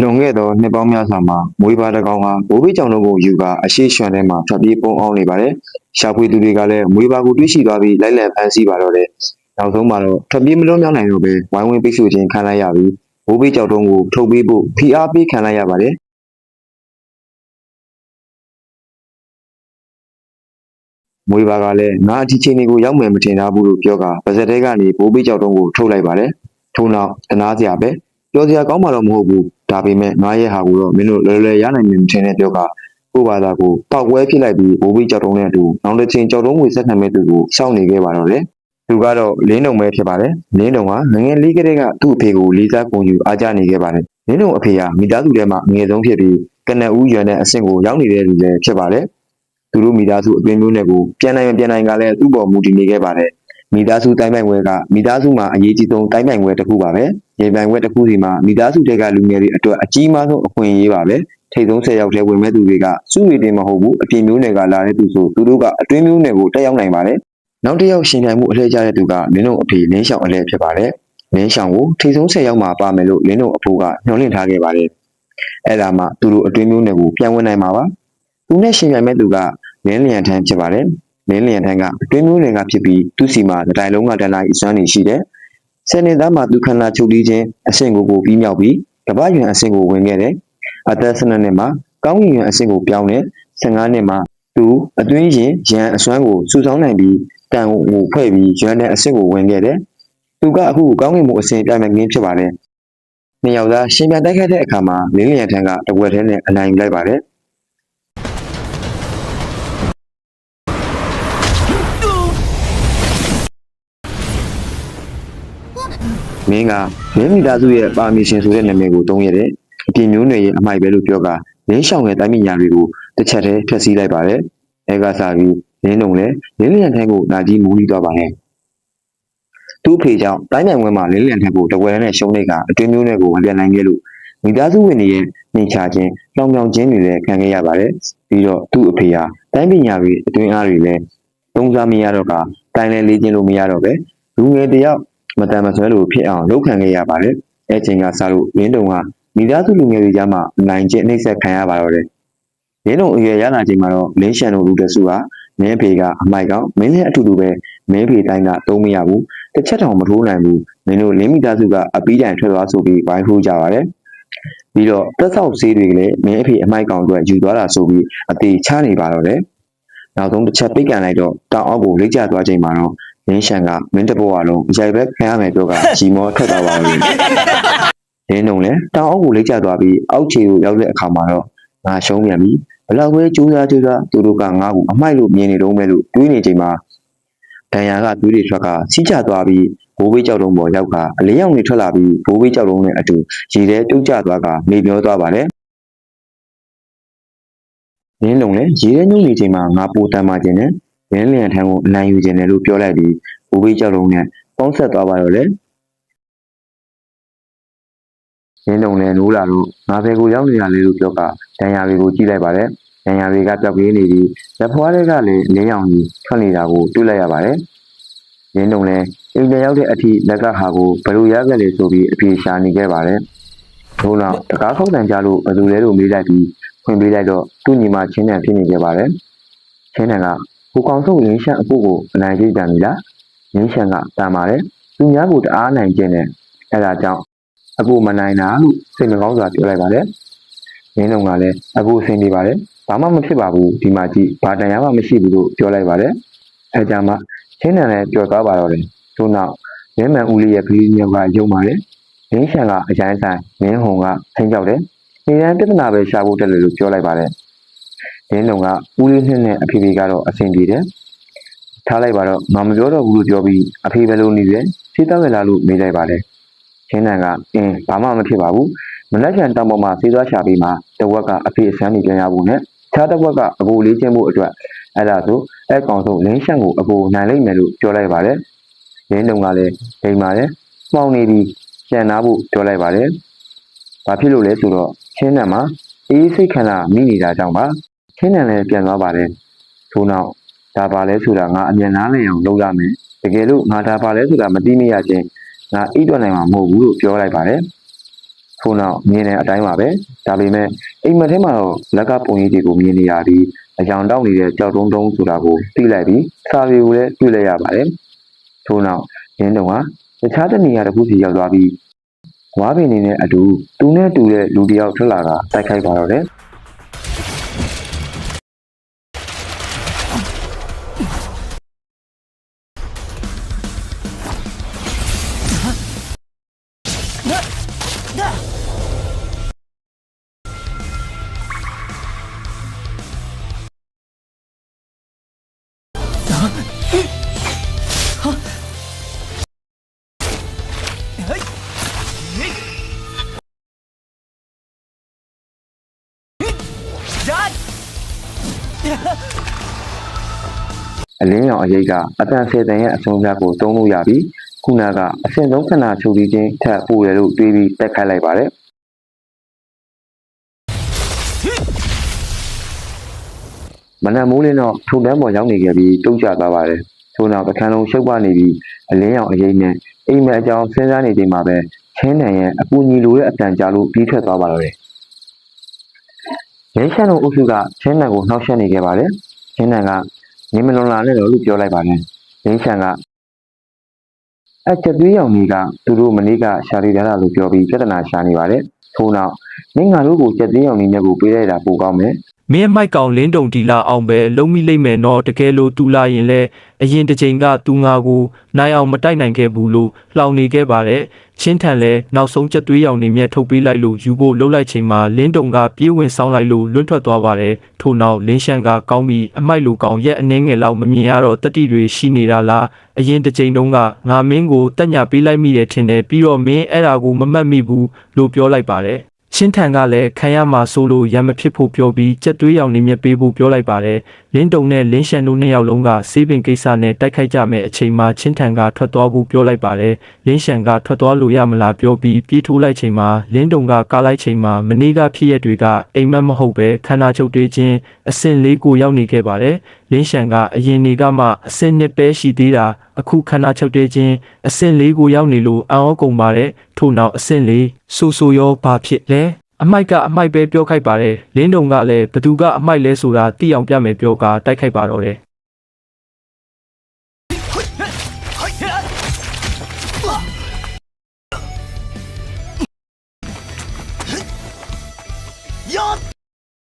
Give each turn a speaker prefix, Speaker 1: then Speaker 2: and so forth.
Speaker 1: လွန်ခဲ့သောနှစ်ပေါင်းများစွာမှာမွေးပါတစ်ကောင်ဟာဘိုးဘေးကြောင့်လုံးကိုယူကာအရှိရွှံထဲမှာထွက်ပြေးပုံအောင်နေပါတယ်။ရှာဖွေသူတွေကလည်းမွေးပါကိုတွေ့ရှိသွားပြီးလိုက်လံဖမ်းဆီးပါတော့တယ်။နောက်ဆုံးမှာတော့ထွက်ပြေးမလွတ်မြောက်နိုင်တော့ပဲဝိုင်းဝန်းပိတ်ဆို့ခြင်းခံလိုက်ရပြီးဘိုးဘေးကြောင့်တုံးကိုထုတ်ပေးဖို့ဖိအားပေးခံလိုက်ရပါတယ်။မွေးပါကလည်းငါအတီချင်းတွေကိုရောက်မယ်မထင်သားဘူးလို့ပြောကာပါဇက်တဲကနေဘိုးဘေးကြောင့်တုံးကိုထုတ်လိုက်ပါတယ်။ထို့နောက်တနာစရာပဲပြောစရာကောင်းမှတော့မဟုတ်ဘူး။ ဒါပေမဲ့ငါရဲ့ဟာကိုတော့မင်းတို့လွယ်လွယ်ရနိုင်မယ်မထင်တဲ့ပြောကာကိုဘာသာကိုပောက်ကွဲဖြစ်လိုက်ပြီးဘိုးဘေးကြောက်တုံးနဲ့အတူနောက်တစ်ချိန်ကြောက်တုံးကိုဆက်ခံမဲ့သူကိုရှောင်နေခဲ့ပါတော့တယ်။သူကတော့လင်းတုံပဲဖြစ်ပါတယ်။လင်းတုံကငငယ်လေးကလေးကသူ့အဖေကိုလေးစားကုန်ယူအားကြနေခဲ့ပါတယ်။လင်းတုံအဖေကမိသားစုထဲမှာအငယ်ဆုံးဖြစ်ပြီးကနဦးရွယ်တဲ့အဆင့်ကိုရောက်နေတဲ့လူလည်းဖြစ်ပါတယ်။သူတို့မိသားစုအတွင်းမျိုးနဲ့ကိုပြန်နိုင်မပြန်နိုင်ကလည်းသူ့ပေါ်မူတည်နေခဲ့ပါတယ်။ မိသားစုတိုင်းပိုင်ဝဲကမိသားစုမှာအရေးကြီးဆုံးတိုင်းပိုင်ဝဲတစ်ခုပါပဲ။ရေပိုင်ဝဲတစ်ခုစီမှာမိသားစုတွေကလူငယ်တွေအတွက်အကြီးမားဆုံးအခွင့်အရေးပါပဲ။ထိပ်ဆုံး၁၀ယောက်ထဲဝင်မဲ့သူတွေကစုဝေတင်မဟုတ်ဘူးအပြင်မျိုးနယ်ကလာတဲ့သူဆိုသူတို့ကအတွင်းမျိုးနယ်ကိုတက်ရောက်နိုင်ပါတယ်။နောက်တစ်ယောက်ရှင်ပြိုင်မှုအလှည့်ကျတဲ့သူကလင်းတို့အဖေလင်းရှောင်အလှည့်ဖြစ်ပါတယ်။လင်းရှောင်ကိုထိပ်ဆုံး၁၀ယောက်မှာပါမယ်လို့လင်းတို့အဖိုးကညှော်လင့်ထားခဲ့ပါတယ်။အဲ့ဒါမှသူတို့အတွင်းမျိုးနယ်ကိုပြန်ဝင်နိုင်မှာပါ။သူနဲ့ရှင်ပြိုင်မဲ့သူကလင်းလျံထန်းဖြစ်ပါတယ်။ လင်းလျံထန်းကအတွင်းမျိုးနယ်ကဖြစ်ပြီးသူ့စီမှာတိုင်လုံးကတန်လိုက်အစွမ်းနေရှိတယ်။ဆယ်နှစ်သားမှာသူခန္ဓာချုပ်ပြီးခြင်းအဆင့်ကိုကိုပြီးမြောက်ပြီးကမ္ဘာရွံအဆင့်ကိုဝင်ခဲ့တယ်။အသက်၁၂နှစ်မှာကောင်းကင်ရွံအဆင့်ကိုပြောင်းတယ်။15နှစ်မှာသူအတွင်းရင်ရန်အစွမ်းကိုစုဆောင်းနိုင်ပြီးတန်ကိုဖွဲ့ပြီးရွံတဲ့အဆင့်ကိုဝင်ခဲ့တယ်။သူကအခုကောင်းကင်ဘုံအဆင့်ပြိုင်မဲ့ကင်းဖြစ်ပါတယ်။နှစ်ယောက်သားရှင်ပြန်တိုက်ခိုက်တဲ့အခါမှာလင်းလျံထန်းကတကွက်ထဲနဲ့အနိုင်ယူလိုက်ပါတယ်။ မင်းကမင်းမိသားစုရဲ့ပါမီရှင်ဆိုတဲ့နာမည်ကိုသုံးရတယ်အပြင်မျိုးနွယ်ရဲ့အမိုက်ပဲလို့ပြောကလင်းရှောင်ရဲ့တိုင်းပညာတွေကိုတစ်ချက်တည်းဖျက်ဆီးလိုက်ပါတယ်အဲကစားပြီးလင်းလုံးလည်းလင်းလျံထန်းကိုနာကြီးမူးပြီးသွားပါတယ်သူ့အဖေကြောင့်တိုင်းနိုင်ငံမှာလင်းလျံထန်းကိုတကွယ်နဲ့ရှုံးနေကအတွင်းမျိုးနွယ်ကိုမပြန်နိုင်ခဲ့လို့မိသားစုဝင်တွေရဲ့နှိမ်ချခြင်းလောင်ပြောင်ခြင်းတွေလည်းခံခဲ့ရပါတယ်ပြီးတော့သူ့အဖေဟာတိုင်းပညာတွေအတွင်းအားတွေလည်းသုံးစားမရတော့ကတိုင်းလဲလေးခြင်းလို့မရတော့ပဲလူငယ်တယောက် မတန်မဆွဲလို့ဖြစ်အောင်လုပ်ခံခဲ့ရပါတယ်။အဲချိန်ကစလို့ရင်းတုံကမိသားစုလူငယ်တွေကြားမှာအနိုင်ကျင့်နှိပ်စက်ခံရပါတော့တယ်။ရင်းတုံအရွယ်ရလာချိန်မှာတော့လင်းရှန်တို့လူတစုကမင်းဖေကအမိုက်ကောင်မင်းလည်းအတူတူပဲမင်းဖေတိုင်းကသုံးမရဘူး။တစ်ချက်တောင်မထိုးနိုင်ဘူး။မင်းတို့လင်းမိသားစုကအပီးတိုင်ထွက်သွားဆိုပြီးဝိုင်းထိုးကြပါတယ်။ပြီးတော့တက်ဆောက်ဆေးတွေလည်းမင်းအဖေအမိုက်ကောင်အတွက်ယူသွားတာဆိုပြီးအသေးချနေပါတော့တယ်။နောက်ဆုံးတစ်ချက်ပိတ်ကန်လိုက်တော့တောင်အောက်ကိုလက်ကျသွားချိန်မှာတော့ လင်းရှန်ကမင်းတဘောအလုံးအရိုက်ပဲခံရမယ်တော့ကဂျီမောထွက်သွားပါလိမ့်လင်းုံလည်းတောင်အောက်ကိုလိမ့်ကျသွားပြီးအောက်ခြေကိုရောက်တဲ့အခါမှာတော့ငါရှုံးပြန်ပြီဘလောက်ပဲကြိုးစားကြိုးစားသူတို့ကငါ့ကိုအမိုက်လို့မြင်နေတော့မဲ့လို့တွေးနေချိန်မှာဒဏ်ရာကသွေးတွေထွက်ကစီးကျသွားပြီးဘိုးဘေးကြောက်တုံးပေါ်ရောက်ကအလေးရောင်တွေထွက်လာပြီးဘိုးဘေးကြောက်တုံးနဲ့အတူရေထဲတုတ်ကျသွားကမေပြောသွားပါတယ်လင်းလုံးလည်းရေထဲညှို့နေချိန်မှာငါပိုတမ်းမှခြင်းနဲ့ လင်းလျံထန်းကိုအနိုင်ယူခြင်းတယ်လို့ပြောလိုက်ပြီးဘိုးဘေးကြောက်လုံးနဲ့ပေါင်းဆက်သွားပါတော့လေရင်းတုံနဲ့နိုးလာလို့ငါဘယ်ကိုရောက်နေတာလဲလို့ပြောကဒဏ်ရာတွေကိုကြည့်လိုက်ပါတယ်ဒဏ်ရာတွေကပြောက်ပြေးနေပြီးလက်ဖွားတွေကလည်းလင်းရောင်ကြီးထွက်နေတာကိုတွေ့လိုက်ရပါတယ်ရင်းတုံလည်းအိမ်ပြန်ရောက်တဲ့အထိလက်ကဟာကိုဘယ်လိုရခဲ့လဲဆိုပြီးအပြေရှာနေခဲ့ပါတယ်ထို့နောက်တကားခောက်တန်ကြလို့ဘယ်သူလဲလို့မေးလိုက်ပြီးဖွင့်ပေးလိုက်တော့သူ့ညီမချင်းတန်ဖြစ်နေခဲ့ပါတယ်ချင်းတန်က ကိုကောင်ဆုံးရင်းရှက်အဖို့ကိုအနိုင်ကျင့်ကြပြီလားငင်းရှန်ကတန်ပါတယ်သူများကိုတအားနိုင်ခြင်းနဲ့အဲဒါကြောင့်အကိုမနိုင်တာလို့စိတ်မကောင်းစွာပြောလိုက်ပါတယ်ငင်းလုံးကလည်းအကိုအဆင်ပြေပါတယ်ဘာမှမဖြစ်ပါဘူးဒီမှာကြည့်ဘာတန်ရမှမရှိဘူးလို့ပြောလိုက်ပါတယ်အဲကြမှာချင်းနန်လည်းပြောသွားပါတော့တယ်ထို့နောက်မင်းမန်ဦးလေးရဲ့ကလေးမျိုးကယုံပါတယ်ငင်းရှန်ကအကျိုင်းဆိုင်မင်းဟုံကထိန်ကြောက်တယ်နေရန်ပြဿနာပဲရှာဖို့တက်တယ်လို့ပြောလိုက်ပါတယ် ငင်းလုံးကဦးလေးနှစ်နဲ့အဖေဖေကတော့အဆင်ပြေတယ်ထားလိုက်ပါတော့ငါမပြောတော့ဘူးလို့ပြောပြီးအဖေပဲလို့နေတယ်စေးသားပဲလားလို့မေးလိုက်ပါတယ်ချင်းနန်ကအင်းဘာမှမဖြစ်ပါဘူးမလက်ချန်တောင်ပေါ်မှာစေးသွားရှာပြီးမှတဝက်ကအဖေအဆန်းနေပြန်ရဘူးနဲ့ခြားတစ်ဝက်ကအကိုလေးချင်းမှုအတွက်အဲ့ဒါဆိုအဲ့ကောင်ဆုံးလင်းရှန့်ကိုအကိုနိုင်လိုက်မယ်လို့ပြောလိုက်ပါတယ်ရင်းတုံကလည်းဒိမ်ပါတယ်မှောင်နေပြီးကြံနာဖို့ပြောလိုက်ပါတယ်ဘာဖြစ်လို့လဲဆိုတော့ချင်းနန်မှာအေးစိတ်ခန္ဓာမိနေတာကြောင့်ပါ ချင်းနန်လည်းပြန်သွားပါတယ်ထို့နောက်ဒါပါလဲဆိုတာငါအမြန်နားလည်အောင်လုပ်ရမယ်တကယ်လို့ငါဒါပါလဲဆိုတာမသိမိရချင်းငါအိတ်တွက်နိုင်မှာမဟုတ်ဘူးလို့ပြောလိုက်ပါတယ်ထို့နောက်မြင်တဲ့အတိုင်းပါပဲဒါပေမဲ့အိမ်မက်ထဲမှာတော့လက်ကပုံရိပ်တွေကိုမြင်နေရပြီးအကြောင်တောက်နေတဲ့ကြောက်တုံးတုံးဆိုတာကိုသိလိုက်ပြီးစာတွေကိုလည်းတွေ့လိုက်ရပါတယ်ထို့နောက်ရင်းတုံကတခြားတနေရာတစ်ခုစီရောက်သွားပြီးဝါပင်နေနဲ့အတူသူနဲ့တူတဲ့လူတစ်ယောက်ထွက်လာတာတိုက်ခိုက်ပါတော့တယ် အလင်းရောင်အရေးကအတန်ဆယ်တန်ရဲ့အဆုံးဖြတ်ကိုတုံးလို့ရပြီးခုနကအဆင့်ဆုံးခဏချုပ်ပြီးချင်းထပ်ပို့တယ်လို့တွေးပြီးတက်ခိုက်လိုက်ပါတယ် မနက်မိုးလင်းတော့ထုံတန်းပေါ်ရောက်နေခဲ့ပြီးတုတ်ကျသွားပါတယ်ထို့နောက်ပကံလုံးရှုပ်ပနေပြီးအလင်းရောင်အရေးနဲ့အိမ်မက်အကြောင်းစဉ်းစားနေချိန်မှာပဲချင်းနံရဲ့အကူအညီလိုတဲ့အတန်ကြာလို့ပြီးထွက်သွားပါတော့တယ်ရဲရှမ်းတို့အုပ်စုကချင်းနံကိုနှောက်ယှက်နေခဲ့ပါတယ်ချင်းနံကနေမလွန်လာနဲ့တော့လို့ပြောလိုက်ပါတယ်။ရင်းချန်ကအချက်သွေးရောင်ကြီးကသူတို့မနေ့ကရှာရီထားတာလို့ပြောပြီးပြဿနာရှာနေပါတယ်။ထို့နောက်မင်းငါတို့ကိုချက်သွေးရောင်ကြီးမြတ်ကိုပေးလိုက်တာပိုကောင်းမယ်
Speaker 2: မင်းအမိုက်ကောင်လင်းတုံတီလာအောင်ပဲလုံးမိလိမ့်မယ်နော်တကယ်လို့တူလာရင်လဲအရင်တစ်ချိန်ကသူငါကိုနိုင်အောင်မတိုက်နိုင်ခဲ့ဘူးလို့လှောင်နေခဲ့ပါတယ်ချင်းထန်လဲနောက်ဆုံးချက်သွေးရောင်နေမြက်ထုတ်ပေးလိုက်လို့ယူဖို့လှုပ်လိုက်ချိန်မှာလင်းတုံကပြေးဝင်ဆောင်လိုက်လို့လွတ်ထွက်သွားပါတယ်ထို့နောက်လင်းရှန်ကကောင်းပြီးအမိုက်လိုကောင်ရက်အနှင်းငယ်လောက်မမြင်ရတော့တတိတွေရှိနေတာလားအရင်တစ်ချိန်တုန်းကငါမင်းကိုတက်ညာပေးလိုက်မိတယ်ထင်တယ်ပြီးတော့မင်းအဲ့ဒါကိုမမှတ်မိဘူးလို့ပြောလိုက်ပါတယ် ချင်းထန်ကလည်းခံရမှာဆိုလို့ရံမဖြစ်ဖို့ပြောပြီးကြက်သွေးရောင်နေမြက်ပေးဖို့ပြောလိုက်ပါတယ်လင်းတုံနဲ့လင်းရှန်တို့နှစ်ယောက်လုံးကစေးပင်ကိစ္စနဲ့တိုက်ခိုက်ကြမယ်အချိန်မှာချင်းထန်ကထွက်သွားဖို့ပြောလိုက်ပါတယ်လင်းရှန်ကထွက်သွားလို့ရမလားပြောပြီးပြေးထိုးလိုက်ချိန်မှာလင်းတုံကကားလိုက်ချိန်မှာမနေ့ကဖြစ်ရက်တွေကအိမ်မက်မဟုတ်ပဲခန္ဓာချုပ်တွေးခြင်းအစင်လေးကိုရောက်နေခဲ့ပါတယ်လင်းရှန်ကအရင်နေကမှအစင်နှစ်ပဲရှိသေးတာအခုခန္ဓာချုပ်တွေးခြင်းအစင်လေးကိုရောက်နေလို့အံ့ဩကုန်ပါတယ်ထို့နောက်အစင်လေးဆူဆူရောဘာဖြစ်လဲ အမိုက်ကအမိုက်ပဲပြောခိုက်ပါတယ်လင်းတုံကလည်းဘသူကအမိုက်လဲဆိုတာသိအောင်ပြမယ်ပြောကတိုက်ခိုက်ပါတော့တယ်